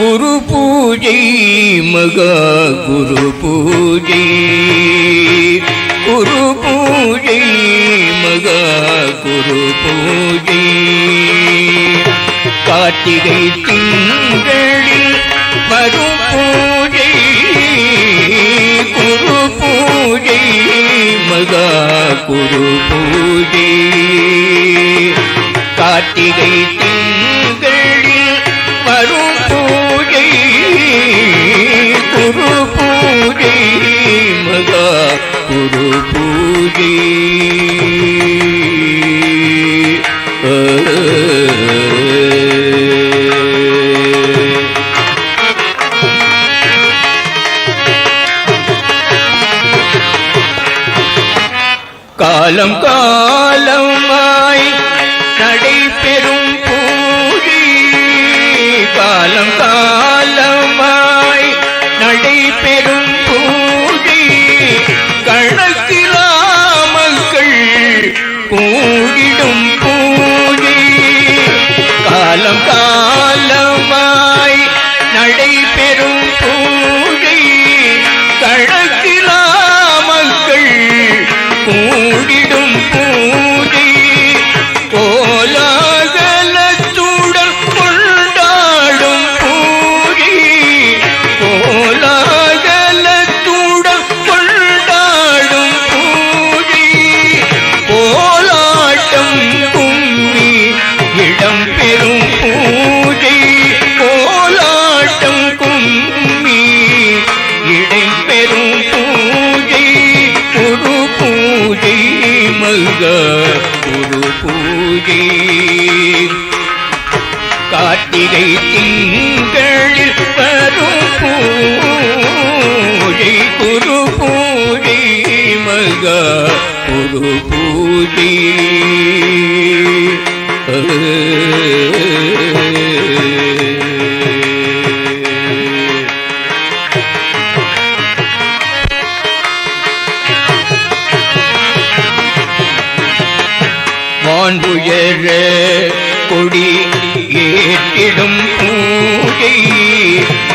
குரு பூஜை மகா குரு பூஜை. குரு பூஜை மகா குரு பூஜை. கார்த்திகை திங்களில் வரும் பூஜை குரு பூஜை மகா குரு பூஜை. கார்த்திகை காலம் காலமாய் நடைபெறும் பூஜை காலம் காலமாய் நடைபெறும் பூஜை கணக்கிலாமக்கள் கூடிடும் பூஜை காலம் காலமாய் நடைபெறும் பூஜை கணக்கிலா கூடி கார்த்திகை திங்களில் வரும் பூஜை குரு பூஜை மக குரு பூஜை. வான்புயர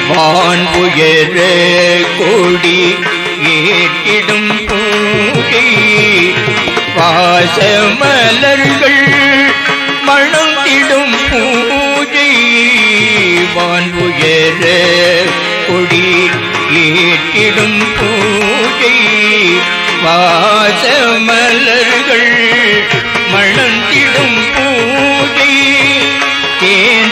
வான் வான்புயர கொடி ஏற்றிடும் பூஜை பாசமலர்கள் மணந்திடும் பூஜை. வான் வான்புயர கொடி ஏற்றிடும் பூஜை. பாசமலர்கள் மணந்திடும் பூஜை. தேன்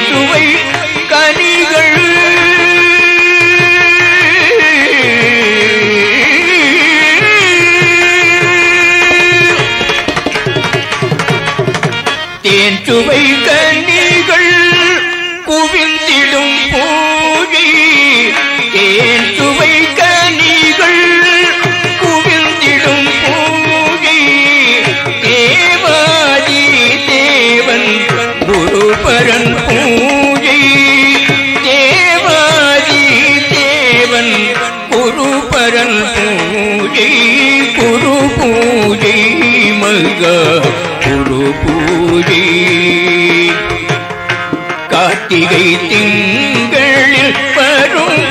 சுவை கனிகள் குவிந்திடும் பூஜை. ஏன் சுவை கனிகள் குவிந்திடும் பூஜை? தேவாதி தேவன் குருபரன் பூஜை. தேவாதி தேவன் குருபரன் பூஜை. குரு பூஜை மல்க குரு பூஜை. கார்த்திகை திங்களில் வரும்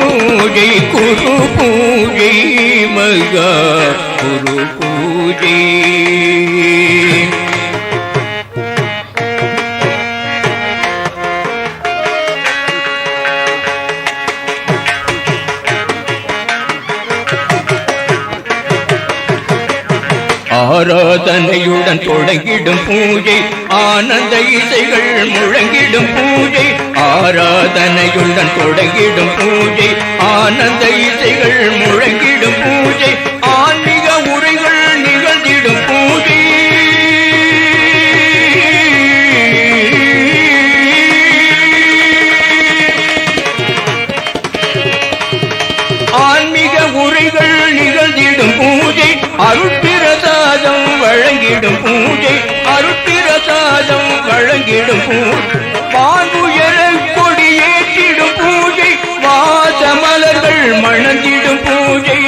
பூஜை குரு பூஜை மகா குரு பூஜை. ஆராதனையுடன் தொடங்கிடும் பூஜை ஆனந்த இசைகள் முழங்கிடும் பூஜை ஆராதனையுடன் தொடங்கிடும் பூஜை ஆனந்த இசைகள் முழங்கிடும் பூஜை ஆன்மீக உரைகள் நிகழ்ந்திடும் பூஜை. ஆன்மீக உரைகள் நிகழ்ந்திடும் பூஜை அருட்பிரசாதம் வழங்கிடும் பூஜை அருத்திரசாதம் வழங்கிடும் பூஜை. பான்புயர கொடியேற்றிடும் பூஜை. வாசமலர்கள் மணந்திடும் பூஜை.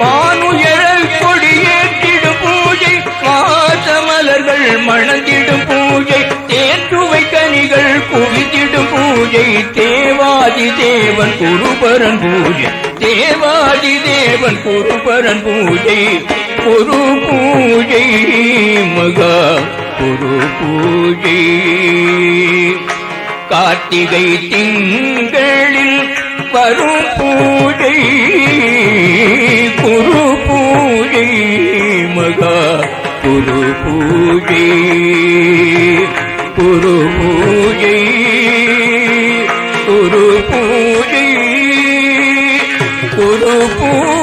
வானுயர கொடியேற்றிடும் பூஜை. வாசமலர்கள் மணந்திடும் பூஜை. தேற்றுவை கனிகள் குவித்திடும் பூஜை. தே தேவாதி தேவன் குருபரன் பூஜை. தேவாதி தேவன் குருபரன் பூஜை. குரு பூஜை மகா குரு பூஜை. கார்த்திகை திங்களில் வரும் பூஜை. குரு பூஜை மகா குரு பூஜை. குரு பூஜை. பூ